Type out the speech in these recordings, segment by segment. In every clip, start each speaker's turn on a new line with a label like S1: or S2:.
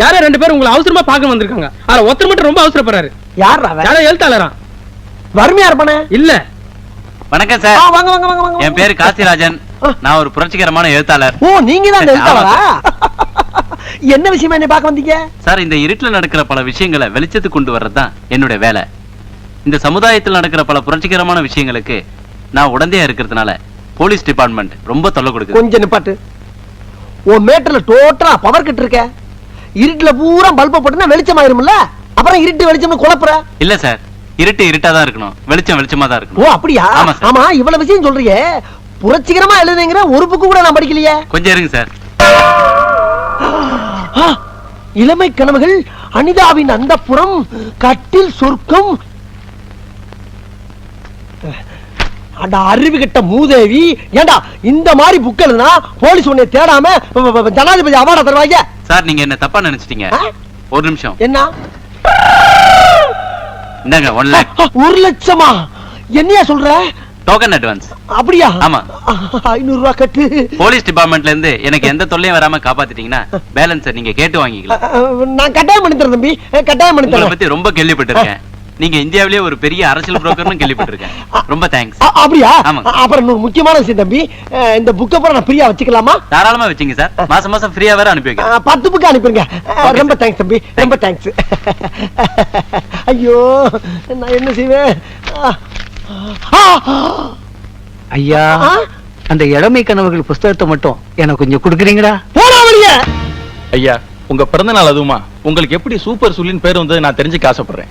S1: யாரோ ரெண்டு பேரும் உங்களை அவசரமா பார்க்க வந்திருக்காங்க. ஆனா ஒருத்தர் மட்டும் ரொம்ப அவசரப்படுறாரு.
S2: யார் அவன்?
S1: யாரோ எழுத்தாளரா
S2: வறுமையா இருப்பானே?
S1: இல்ல.
S3: வணக்கம்
S2: ஆ,
S3: சார்
S2: வாங்க வாங்க வாங்க வாங்க
S3: என் பேரு காசிராஜன். நான் ஒரு புரட்சிகரமான எழுத்தாளர்.
S2: ஓ நீங்க தான் எழுத்தாளரா? என்ன விஷயமா என்ன பார்க்க வந்தீங்க?
S3: சார் இந்த இருட்டுல நடக்கிற பல விஷயங்களை வெளிச்சத்துக்கு கொண்டு வர்றது தான் என்னுடைய வேலை. இந்த சமுதாயத்தில் நடக்கிற பல புரட்சிகரமான விஷயங்களுக்கு நான் உடந்தையா இருக்கிறதுனால போலீஸ் டிபார்ட்மெண்ட் ரொம்ப தொல்லை கொடுக்குது.
S2: கொஞ்சம் நிப்பாட்டு. உன் மேட்டர்ல டோட்டலா பவர் கட் இருக்க. இருட்டுல பூரா பல்ப போட்டுனா வெளிச்சம் ஆயிரும்ல அப்புறம் இருட்டு வெளிச்சம்னு குழப்புற?
S3: இல்ல சார். இருட்டு இருட்டா தான் இருக்கணும். வெளிச்சம் வெளிச்சமா தான்
S2: ஓ
S3: இருக்கணும்
S2: அப்படியா?
S3: ஆமா
S2: இவ்வளவு விஷயம் சொல்றியே புரட்சிகரமா எழுதுங்கிற ஒரு புக்கு கூட நான் படிக்கலையே.
S3: கொஞ்சம் இருங்க சார்.
S2: இளமை கனவுகள் அனிதாவின் அந்தப்புறம் கட்டில் சொர்க்கம். அட அறிவு கெட்ட மூதேவி. ஏண்டா இந்த மாதிரி புக் எழுதுனா போலீஸ் உன்னை தேடாம ஜனாதிபதி அவார்ட தருவாங்க.
S3: சார் நீங்க என்ன தப்பா நினைச்சிட்டீங்க? ஒரு நிமிஷம்.
S2: என்ன?
S3: இந்தாங்க ஒன் லேக்
S2: ஒரு லட்சமா? என்னையா சொல்ற?
S3: டோக்கன் அட்வான்ஸ்
S2: அப்படியா?
S3: ஆமா.
S2: ஐநூறு ரூபாய் கட்டு.
S3: போலீஸ் டிபார்ட்மெண்ட்ல இருந்து எனக்கு எந்த தொல்லையும் வராம காப்பாத்திட்டீங்கன்னா பேலன்ஸை நீங்க கேட்டு வாங்கிக்கலாம்.
S2: நான் கட்டாயம் பண்ணி தரேன் தம்பி. கட்டாயம் பண்ணி தரேன்.
S3: பத்தி ரொம்ப கேள்விப்பட்டிருக்கேன். நீங்க இந்தியாவிலேயே ஒரு பெரிய அரசியல் புரோக்கர்னு கேள்விப்பட்டிருக்கேன். ரொம்ப தேங்க்ஸ்
S2: ஆ, அப்படியா? அப்புறம் இன்னொரு முக்கியமான விஷயம் தம்பி இந்த புக்கை அப்புறம் நான் ஃப்ரீயா வச்சுக்கலாமா?
S3: தாராளமா வச்சுங்க சார். மாசம் மாசம் ஃப்ரீயா வேற அனுப்பி வைக்கிறேன்.
S2: பத்து புக்கு
S3: Okay,
S2: ரொம்ப. தேங்க்ஸ் தம்பி ரொம்ப தேங்க்ஸ் ஐயோ நான் என்ன செய்வேன்?
S4: ஐயா அந்த இளமை கனவுகள் புஸ்தகத்தை மட்டும் எனக்கு கொஞ்சம் கொடுக்குறீங்களா?
S2: போடா
S5: ஐயா உங்க பிறந்த நாள் அதுவுமா. உங்களுக்கு எப்படி சூப்பர் சுல்லின் பேர் வந்தது நான் தெரிஞ்சுக்க ஆசைப்படுறேன்.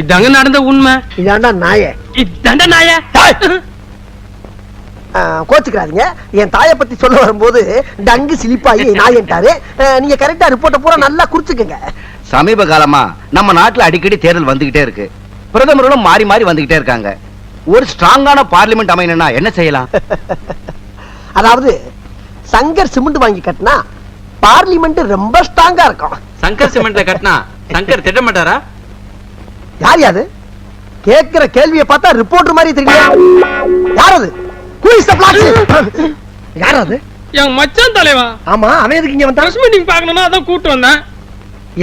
S1: இதாங்க நடந்த உண்மை.
S2: இதாண்டா நாய.
S1: இதாண்ட நாய.
S2: கோச்சுக்கிறாதீங்க என் தாயை பத்தி சொல்ல வரும்போது டங்கு சிலிப்பாயி நாயன்ட்டாரு. நீங்க கரெக்டா ரிப்போர்ட்டை பூரா நல்லா குறிச்சுக்குங்க.
S6: சமீப காலமா நம்ம நாட்டுல அடிக்கடி தேர்தல் வந்துகிட்டே இருக்கு. பிரதமர்களும் மாறி மாறி வந்துகிட்டே இருக்காங்க. ஒரு ஸ்ட்ராங்கான பார்லிமெண்ட் அமையணும்னா என்ன செய்யலாம்?
S2: அதாவது சங்கர் சிமெண்ட் வாங்கி கட்டினா பார்லிமெண்ட் ரொம்ப ஸ்ட்ராங்கா இருக்கும்.
S3: சங்கர் சிமெண்ட்ல கட்டினா சங்கர் திட்ட மாட்டாரா
S2: யார் யாது? கேக்குற கேள்வியை பார்த்தா ரிப்போர்ட்டர் மாதிரி தெரியல யார் அது? Who is the black sheep? யார் அது?
S1: என் மச்சான் தலைவா.
S2: ஆமா அவன் எதுக்கு இங்க வந்தான்?
S1: மீட்டிங் பார்க்கணும்னா அதான் கூட்டு வந்தேன்.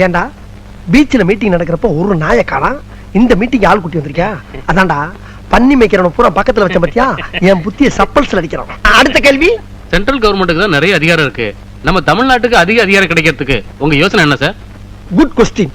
S2: ஏன்டா பீச்ல மீட்டிங் நடக்கிறப்ப ஒரு நாயை காணாம் இந்த மீட்டிங் ஆள் கூட்டி வந்திருக்கியா? அதான்டா பன்னி மேய்க்கிறவன பூரா பக்கத்துல வச்ச பத்தியா? என் புத்திய சப்பல்ஸ்ல அடிக்கிறான். அடுத்த கேள்வி?
S3: சென்ட்ரல் கவர்மெண்ட்டுக்கு தான் நிறைய அதிகாரம் இருக்கு. நம்ம தமிழ்நாட்டுக்கு அதிக அதிகாரம் கிடைக்கிறதுக்கு உங்க யோசனை என்ன சார்
S2: குட் கொஸ்டின்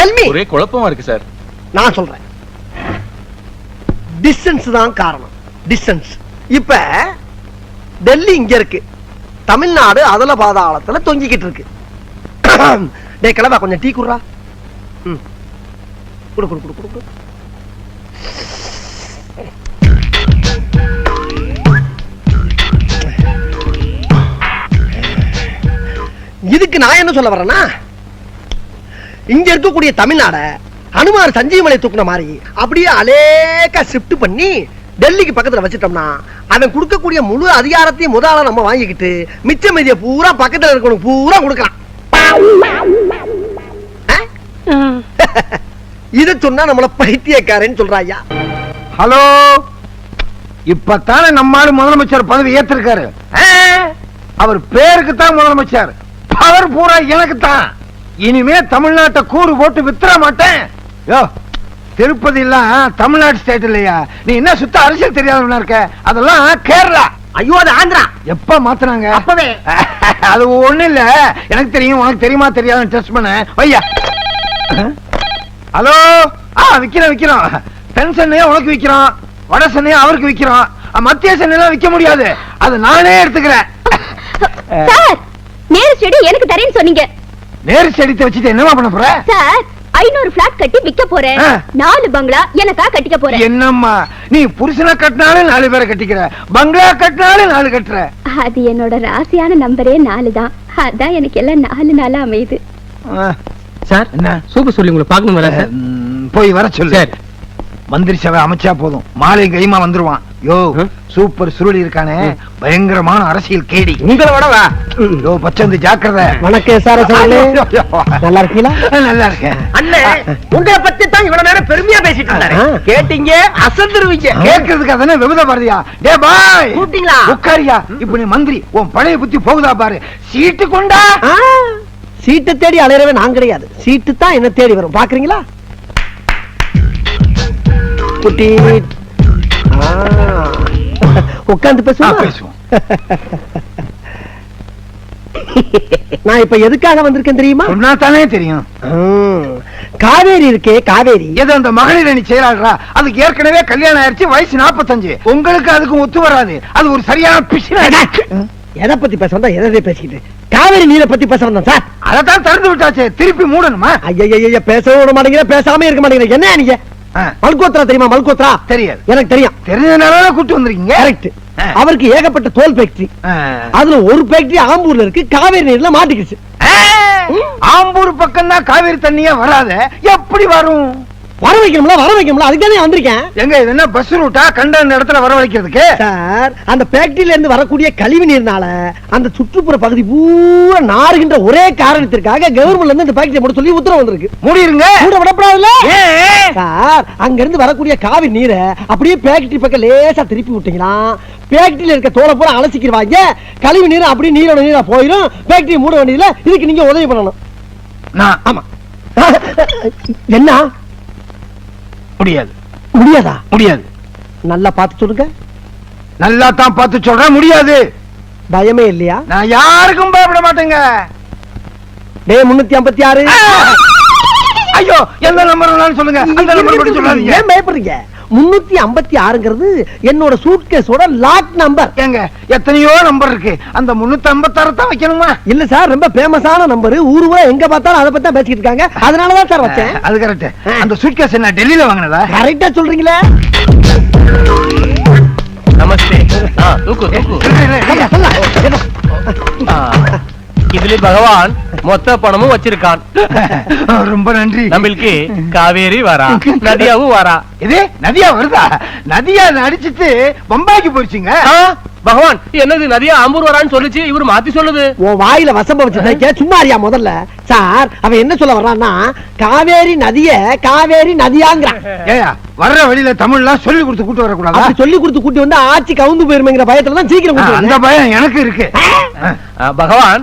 S2: டெல்மி
S5: ஒரே குழப்பமா இருக்கு சார்.
S2: நான் சொல்றேன். டிஸ்டன்ஸ் தான் காரணம். டிஸ்டன்ஸ் இப்ப டெல்லி இங்க இருக்கு. தமிழ்நாடு அதல பாதாளத்துல தொங்கிக்கிட்டு இருக்கு. டேய் கிளம்பா கொஞ்சம் டீ குடுறா. ம். குடு குடு குடு குடு குடு. இதுக்கு நான் என்ன சொல்ல வரேன்னா இங்க இருக்கக்கூடிய தமிழ்நாட அனுமார் சஞ்சீவமலை தூக்குன மாதிரி அப்படியே அலேக்கா ஷிஃப்ட் பண்ணி டெல்லிக்கு பக்கத்துல வச்சிட்டோம்னா அவன் கொடுக்கக்கூடிய முழு அதிகாரத்தையும் முதல்ல நம்ம வாங்கிக்கிட்டு மிச்ச மீதிய பூரா பக்கத்துல இருக்கணும் பூரா கொடுக்கலாம்? இத சொன்னா நம்மள பைத்தியக்காரன்னு சொல்றாயா
S7: ஹலோ? இப்பத்தானே நம்மால முதலமைச்சர் பதவி ஏத்திருக்காரு? அவர் பேருக்கு தான் முதலமைச்சர். பவர் பூரா எனக்கு தான் இனிமே தமிழ்நாட்டை கூறு போட்டு வித்துற மாட்டேன். யோ திருப்பதி எல்லாம் தமிழ்நாடு ஸ்டேட் இல்லையா? நீ என்ன சுத்த அரசியல் தெரியாதவனா இருக்க? அதெல்லாம் கேரளா.
S2: ஐயோ அது ஆந்திரா.
S7: எப்ப மாத்துனாங்க?
S2: அப்பவே.
S7: அது ஒண்ணு இல்ல. எனக்கு தெரியும் உனக்கு தெரியுமா தெரியாதுன்னு டெஸ்ட் பண்ண வையா. ஹலோ? ஆ விக்கிறோம் விக்கிறோம். தென் சென்னையை உனக்கு விக்கிறோம். வட சென்னையை அவருக்கு விக்கிறோம். மத்திய சென்னையெல்லாம் விக்க முடியாது. அது நானே எடுத்துக்கிறேன்.
S8: சார் நேரு ஸ்டேடியம் எனக்கு தரேன்னு சொன்னீங்க.
S7: நேரு செடித்தை வச்சுட்டு என்னமா பண்ண போற?
S8: சார் ஐநூறு பிளாட் கட்டி விக்க போறேன். நாலு பங்களா எனக்கா கட்டிக்க போறேன்.
S7: என்னம்மா நீ புருஷனை கட்டினாலும் நாலு பேரை கட்டிக்கிற பங்களா கட்டினாலும் நாலு கட்டுற.
S8: அது என்னோட ராசியான நம்பரே நாலு தான். அதான் எனக்கு எல்லாம் நாலு நாளா அமையுது.
S1: சார்
S7: என்ன?
S1: சூப்பர் சொல்லி உங்களை பார்க்கணும்
S7: போய் வர சொல்லு. மந்திரி சபை அமைச்சா போதும். மாலை கைமா வந்துருவான். யோ. சூப்பர் சுருளி இருக்கானே. பயங்கரமான அரசியல் கேடி.
S2: உங்களை விட வா.
S7: யோ பச்சந்து ஜாக்கிரதை.
S2: வணக்கம் சார் நல்லா இருக்கீங்களா?
S7: நல்லா இருக்கேன்.
S2: அண்ணே உங்களை பத்தி தான் இவ்வளவு நேரம் பெருமையா பேசிட்டு இருந்தாரு. கேட்டீங்க அசந்துருவீங்க.
S7: கேட்கறதுக்கு அதானே விபத பாரதியா? டே பாய்.
S2: கூப்பிட்டீங்களா?
S7: உட்காரியா. இப்ப நீ மந்திரி உன் பழைய புத்தி போகுதா பாரு. சீட்டு கொண்டா.
S2: சீட்டை தேடி அலையறவே நான் கிடையாது. சீட்டு தான் என்ன தேடி வரும். பாக்குறீங்களா? குட்டி. ஆ, பேசுவோம்? நான் இப்ப எதுக்காக வந்திருக்கேன் தெரியுமா?
S7: சொன்னா தானே தெரியும்
S2: காவேரி இருக்கே காவேரி.
S7: எது அந்த மகளிர் அணி செயலாளரா? அதுக்கு ஏற்கனவே கல்யாணம் ஆயிடுச்சு வயசு 45 உங்களுக்கு அதுக்கு ஒத்து வராது. அது ஒரு சரியான பிசின
S2: எதை பத்தி பேச வந்தா எதை பேசிக்கிட்டு காவேரி நீரை பத்தி பேச வந்தேன் சார்.
S7: அதத்தான் திறந்து விட்டாச்சே. திருப்பி மூடணுமா?
S2: ஐயா பேசவும் விட மாட்டேங்கிற பேசாம இருக்க மாட்டேங்கிற. என்ன நீங்க? மல்கோத்ரா தெரியுமா? மல்கோத்ரா?
S7: தெரியாது.
S2: எனக்கு தெரியும்.
S7: தெரிஞ்சதுனால கூட்டு வந்திருக்கீங்க?
S2: கரெக்ட். அவருக்கு ஏகப்பட்ட தோல் ஃபேக்டரி. அதுல ஒரு ஃபேக்டரி ஆம்பூர்ல இருக்கு காவேரி நீர்ல மாட்டிக்கிச்சு.
S7: ஆம்பூர் பக்கம் தான் காவிரி தண்ணியே வராத. எப்படி வரும்?
S2: வர வைக்கணும்ல வர வைக்கணும்ல? அதுக்கு தான் வந்திருக்கேன்?
S7: எங்க இது என்ன பஸ் ரூட்டா கண்ட இடத்துல வர வைக்கிறதுக்கு?
S2: சார் அந்த ஃபேக்டரியில இருந்து வரக்கூடிய கழிவு நீர்னால அந்த சுற்றுப்புற பகுதி பூரா நாறுகின்ற ஒரே காரணத்திற்காக கவர்மெண்ட்ல இருந்து இந்த ஃபேக்டரி போட சொல்லி உத்தரவு வந்திருக்கு.
S7: மூடிருங்க.
S2: கூட விடப்படாதுல்ல? சார் அங்க இருந்து வரக்கூடிய காவி நீரை அப்படியே ஃபேக்டரி பக்கம் லேசா திருப்பி விட்டீங்கன்னா ஃபேக்டரியில இருக்க தோலை பூரா அலசிக்கிடுவாங்க கழிவு நீர் அப்படியே நீரோட நீரா போயிடும் ஃபேக்டரி மூட வேண்டியதுல இதுக்கு நீங்க உதவி பண்ணணும்.
S7: நான்.
S2: ஆமா. என்ன?
S7: முடியாது.
S2: முடியாதா?
S7: முடியாது.
S2: நல்லா பார்த்து சொல்லுங்க.
S7: நல்லா தான் பார்த்து சொல்றேன் முடியாது.
S2: பயமே இல்லையா?
S7: நான் யாருக்கும் பயப்பட மாட்டேங்க.
S2: டே முன்னூத்தி ஐம்பத்தி ஆறு.
S7: ஐயோ எந்த நம்பர் சொல்லுங்க. அந்த நம்பர் மட்டும் சொல்லாதீங்க.
S2: ஏன் பயப்படுறீங்க? முன்னூத்தி ஐம்பத்தி ஆறுங்கிறது என்னோட சூட்கேஸோட லாக் நம்பர்
S7: ஏங்க எத்தனையோ நம்பர் இருக்கு அந்த முன்னூத்தி ஐம்பத்தாறு தான் வைக்கணுமா
S2: இல்ல சார் ரொம்ப ஃபேமஸான நம்பர் ஊரு ஊரா எங்க பார்த்தாலும் அதை பத்தி தான் பேசிட்டு இருக்காங்க அதனாலதான் சார் வச்சேன்
S7: அது கரெக்ட் அந்த சூட்கேஸ் என்ன டெல்லியில வாங்கினதா
S2: கரெக்டா சொல்றீங்களே
S1: நமஸ்தே தூக்கு
S2: சொல்ல.
S1: இதுல பகவான் மொத்த பணமும் வச்சிருக்கான்.
S7: ரொம்ப நன்றி.
S1: நம்மளுக்கு காவேரி வரா நதியாவும் வரா.
S7: இது நதியா வருதா? நதியா அடிச்சிட்டு பம்பாய்க்கு போயிடுச்சுங்க.
S1: பகவான் என்னது நதியா ஆம்பூர் வரான்னு சொல்லுச்சு இவரு மாத்தி சொல்லுது.
S2: உன் வாயில வசம்ப வச்சு சும்மா அறியா முதல்ல. சார் அவன் என்ன சொல்ல வர்றான்னா காவேரி நதிய காவேரி நதியாங்கிறான்.
S7: ஏயா வர்ற வழியில தமிழ்லாம் சொல்லி கொடுத்து கூட்டு வரக்கூடாதா?
S2: சொல்லி கொடுத்து கூட்டி வந்து ஆட்சி கவுந்து போயிருமேங்கிற பயத்துல தான் சீக்கிரம்
S7: அந்த. பயம் எனக்கு இருக்கு.
S1: பகவான்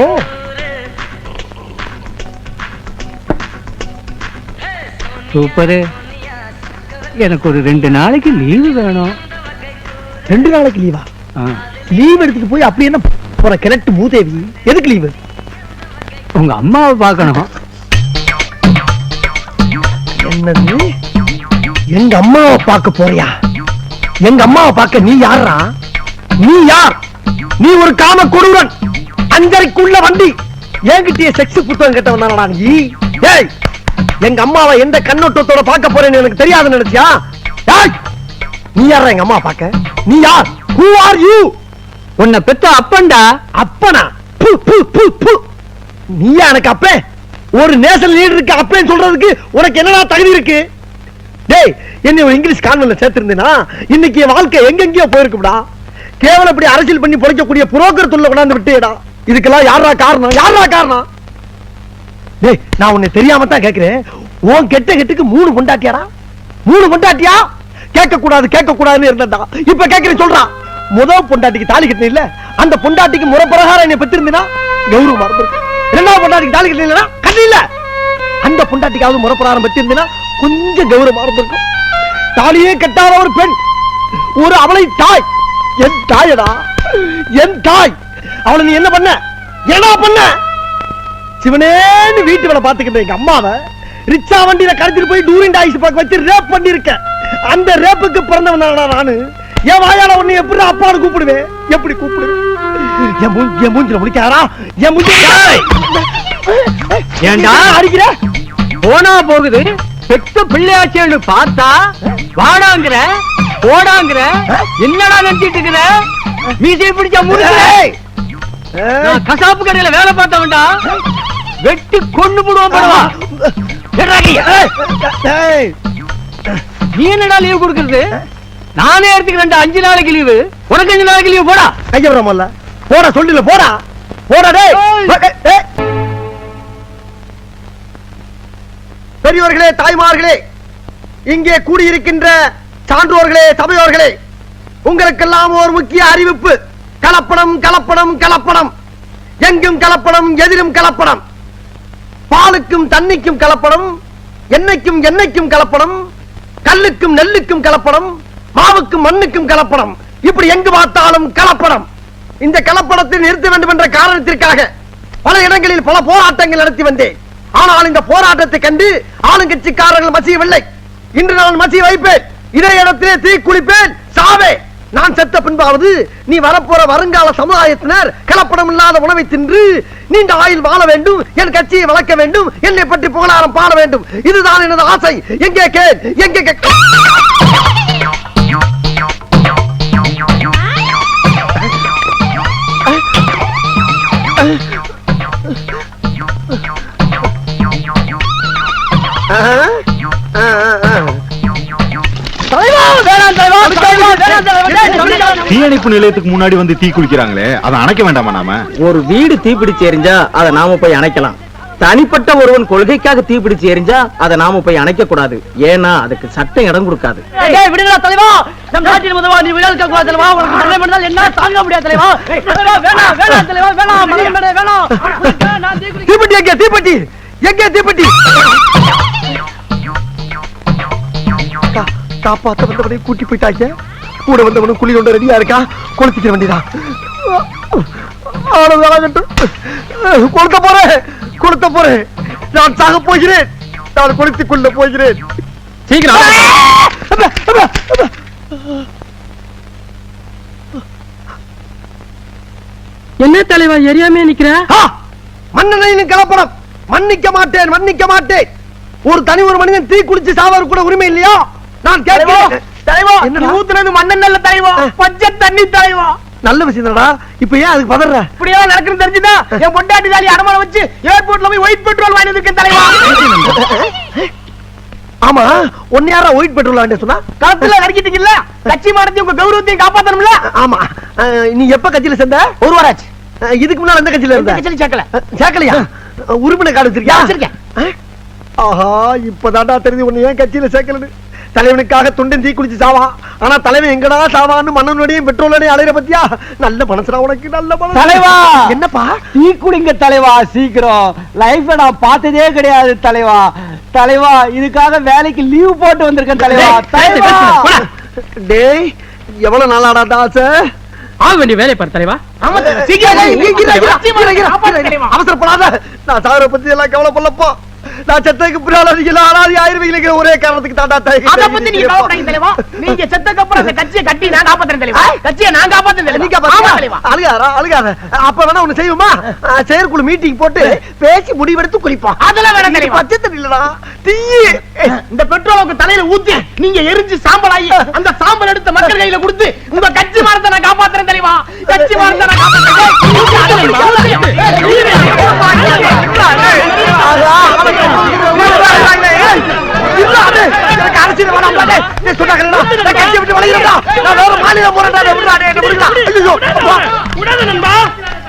S2: ஓ
S4: சூப்பரு. எனக்கு ஒரு ரெண்டு நாளைக்கு லீவு வேணும்.
S2: ரெண்டு நாளைக்கு லீவா லீவ் எடுத்துட்டு போய் அப்படி என்ன போற கிழட்டு மூதேவி? எதுக்கு லீவு
S4: உங்க அம்மாவை பார்க்கணும்.
S2: என்னது? எங்க அம்மாவை பார்க்க போறியா? எங்க அம்மாவை பார்க்க நீ யாரா நீ யார்? நீ ஒரு காம கொடூரன்! அஞ்சரைக்குள்ள வண்டி. என்கிட்டயே செக்ஸ் புத்தகம் கேட்டவன் நீ ஏய் எங்க அம்மாவை எந்த கண்ணோட்டத்தோட பார்க்க போறேன்னு எனக்கு தெரியாதுன்னு நினைச்சியா? நீ யாரா எங்க அம்மா பார்க்க? நீ யார்? ஹூ ஆர் யூ
S4: உன்னை பெத்த அப்பன்டா.
S2: அப்பனா? பு, நீயா எனக்கு அப்பே? ஒரு நேஷனல் இருக்கு அப்பேன்னு சொல்றதுக்கு உனக்கு என்னடா தகுதி இருக்கு? டேய் என்னை ஒரு இங்கிலீஷ் கான்வென்ட்ல சேர்த்திருந்தேனா? இன்னைக்கு வாழ்க்கை எங்கெங்கயோ போயிருக்குடா கேவலம் இப்படி அரசியல் பண்ணி பொழைக்கக்கூடிய புரோக்கர் தொல்லை கொண்டாந்து விட்டேடா. இதுக்கெல்லாம் யாரா காரணம்? யாரா காரணம்? டேய் நான் உன்னை தெரியாம தான் கேக்குறேன். உன் கெட்ட கெட்டுக்கு மூணு பொண்டாட்டியாடா? மூணு பொண்டாட்டியா? கேட்க கூடாது கேட்க கூடாதுன்னு இருந்தா இப்ப கேக்குறேன் சொல்றான் முதல் பொண்டாட்டிக்கு தாலி கட்டின இல்ல அந்த பொண்டாட்டிக்கு முறை பிரகாரம் என்னை பெற்றிருந்தா கௌரவமா இருந்திருக்கும் இரண்டாவது பொண்டாட்டிக்கு தாலி கட்டின இல்லைன்னா கட்டி இல்ல. அந்த பொண்டாட்டிக்காவது முறை பிரகாரம் பெற்றிருந்தா கொஞ்சம் கௌரவம் இருந்திருக்கும் தாலியே கட்டாத ஒரு பெண் ஒரு அவளை தாய். என் தாயடா என் தாய். அவளை நீ என்ன பண்ண? என்ன பண்ண? சிவனேன்னு வீட்டு வேலை பாத்துக்கிட்ட எங்க அம்மாவை ரிச்சா வண்டியில கடத்திட்டு போய் டூரிங் டாய்ஸ் பார்க்க வச்சு ரேப் பண்ணிருக்க அந்த ரேப்புக்கு பிறந்தவன் தானடா நானு. என் வாயால உன்னை எப்படி அப்பான்னு கூப்பிடுவேன்? எப்படி கூப்பிடுவேன் என் மூ- என் மூஞ்சில முடிக்காரா என் மூஞ்சி
S4: ஏன்டா?
S2: அடிக்கிற?
S4: போனா போகுது பெத்த பிள்ளையாச்சேன்னு பார்த்தா வாடாங்கிற போடாங்கிற என்னடா நினைச்சிட்டு இருக்கிற? மீசையை பிடிச்ச முடிச்சு. நான் கசாப்பு கடையில வேலை பார்த்தவன்டா. வெட்டி கொண்டு போடுவான் படுவா. நீ என்னடா லீவ் கொடுக்கறது? நானே எடுத்துக்கிறேன்டா. அஞ்சு நாளைக்கு லீவு உனக்கு அஞ்சு நாளைக்கு லீவு போடா.
S2: கைய விடாமல்ல போடா சொல்லில போடா. போடா. பெரியோர்களே தாய்மார்களே இங்கே கூடியிருக்கின்ற சான்றோர்களே சபையோர்களே உங்களுக்கெல்லாம் ஒரு முக்கிய அறிவிப்பு. கலப்படம் கலப்படம் கலப்படம். எங்கும் கலப்படம் எதிரும் கலப்படம். பாலுக்கும் தண்ணிக்கும் கலப்படம் எண்ணெய்க்கும் எண்ணெய்க்கும் கலப்படம் கல்லுக்கும் நெல்லுக்கும் கலப்படம் மாவுக்கும் மண்ணுக்கும் கலப்படம். இப்படி எங்கு பார்த்தாலும் கலப்படம். இந்த கலப்படத்தை நிறுத்த வேண்டும் என்ற காரணத்திற்காக பல இடங்களில் பல போராட்டங்கள் நடத்தி வந்தேன். ஆனால் இந்த போராட்டத்தை கண்டு ஆளுங்கட்சிக்காரர்கள் மசியவில்லை. இன்று நான் மசிய வைப்பேன். இதே இடத்திலே தீ குளிப்பேன். சாவே நான் செத்த பின்பாவது நீ வரப்போற வருங்கால சமுதாயத்தினர் கலப்படம் இல்லாத உணவை தின்று நீண்ட ஆயுள் வாழ வேண்டும் என் கட்சியை வளர்க்க வேண்டும் என்னை பற்றி புகழாரம் பாட வேண்டும் இதுதான் எனது ஆசை எங்கே கேள் எங்கே கே- Huh?
S9: தீயணைப்பு நிலையத்துக்கு முன்னாடி வந்து தீ குளிக்கிறாங்களே அதை அணைக்க வேண்டாமா நாம?
S10: ஒரு வீடு தீப்பிடிச்சு எரிஞ்சா அதை நாம போய் அணைக்கலாம். தனிப்பட்ட ஒருவன் கொள்கைக்காக தீப்பிடிச்சு எரிஞ்சா அதை நாம போய் அணைக்க கூடாது. ஏன்னா அதுக்கு சட்டம் இடம் கொடுக்காது.
S2: தீப்பெட்டி எங்க தீப்பெட்டி? எங்க தீப்பெட்டி? காப்பாத்த வந்தவனை கூட்டி போயிட்டாங்க. கூட வந்தவனும் குழி கொண்டு ரெடியா இருக்கா? கொளுத்திக்க வேண்டியதான் கொளுத்த போறேன் கொளுத்த போறேன். நான் சாக போகிறேன். நான் கொளுத்திக் கொள்ள போகிறேன்.
S4: என்ன தலைவா எரியாமே நிக்கிற?
S2: மன்னனையும் கலப்படம். மன்னிக்க மாட்டேன் மன்னிக்க மாட்டேன். ஒரு தனி ஒரு மனிதன் தீ குளிச்சு சாவது கூட உரிமை இல்லையா? நான் கேட்கிறேன்.
S10: தலைவா? ஊத்துனது மண்ணன் நல்ல தலைவா பச்சை தண்ணி தலைவா.
S2: நல்ல விஷயம் தானடா இப்ப ஏன் அதுக்கு பதற?
S10: இப்படியா நடக்குன்னு தெரிஞ்சுதா? என் பொண்டாட்டி தாலி அடமான வச்சு ஏர்போர்ட்ல போய் ஒயிட் பெட்ரோல் வாங்கி வந்திருக்கேன் தலைவா.
S2: ஆமா ஒன்னு யாரா ஒயிட் பெட்ரோல் வாண்டி சொன்னா?
S10: களத்துல நடிக்கிட்டீங்கல்ல கட்சி மாடத்தையும் உங்க கௌரவத்தையும் காப்பாத்தணும்ல?
S2: ஆமா. நீ எப்ப கட்சியில சேர்ந்த?
S10: ஒரு வாராச்சு.
S2: இதுக்கு முன்னால எந்த கட்சியில இருந்த?
S10: கட்சியில சேர்க்கல.
S2: சேர்க்கலையா? உறுப்பினர் கார்டு வச்சிருக்கியா?
S10: வச்சிருக்கேன்.
S2: ஆஹா இப்பதான்டா தெரிஞ்சு உன்னை ஏன் கட்சியில சேர்க்கலன்னு. தலைவனுக்காக துண்டன் தீ குளிச்சு சாவான் ஆனா தலைவன் எங்கடா சாவான்னு மன்னனுடையும் பெட்ரோலோடையும் அலையிற பத்தியா? நல்ல மனசுடா உனக்கு நல்ல மனசு
S4: தலைவா!
S2: என்னப்பா?
S4: டீ குடிங்க தலைவா சீக்கிரம். லைஃப்ல நான் பார்த்ததே கிடையாது தலைவா. தலைவா இதுக்காக வேலைக்கு லீவ் போட்டு வந்திருக்கேன் தலைவா. தலைவா!
S2: டேய் எவ்வளவு நாளாடா தாச
S10: ஆக வேண்டிய வேலை பாரு தலைவா.
S2: அவசரப்படாத. நான் சாகர பத்தி எல்லாம் கவலைப்படலப்போ. நான் செத்ததுக்கு பின்னால நீங்க அனாதி ஆயிருவீங்க ஒரே காரணத்துக்கு தாண்டா
S10: அத பத்தி நீங்க கவலைப்படாதீங்க தலைவா நீங்க செத்ததுக்கு அப்புறம் அந்த கட்சியை கட்டி நான் காப்பாத்துறேன் தலைவா கட்சியை நான் காப்பாத்துறேன்
S2: நீங்க
S10: தலைவா தலைவா
S2: அழுகாரா அழுகாத அப்ப வேணா ஒண்ணு செய்வோமா செயற்குழு மீட்டிங் போட்டு பேசி முடிவெடுத்து குளிப்போம்
S10: அதெல்லாம் வேணாம் தலைவா.
S2: பச்சை இல்லடா தீ
S10: இந்த பெட்ரோலுக்கு தலையில ஊத்தி நீங்க எரிஞ்சு சாம்பல் ஆகி அந்த சாம்பல் எடுத்த மக்கள் கையில கொடுத்து உங்க கட்சி மரத்தை நான் காப்பாத்துறேன் தெரியுமா கட்சி மரத்தை நான்
S2: எனக்கு அரசியல் வேணாம் பாட்டே. நீ நான் விட்டு. நான் வேற போறேன்டா, என்னை.
S10: காப்பாத்துறேன்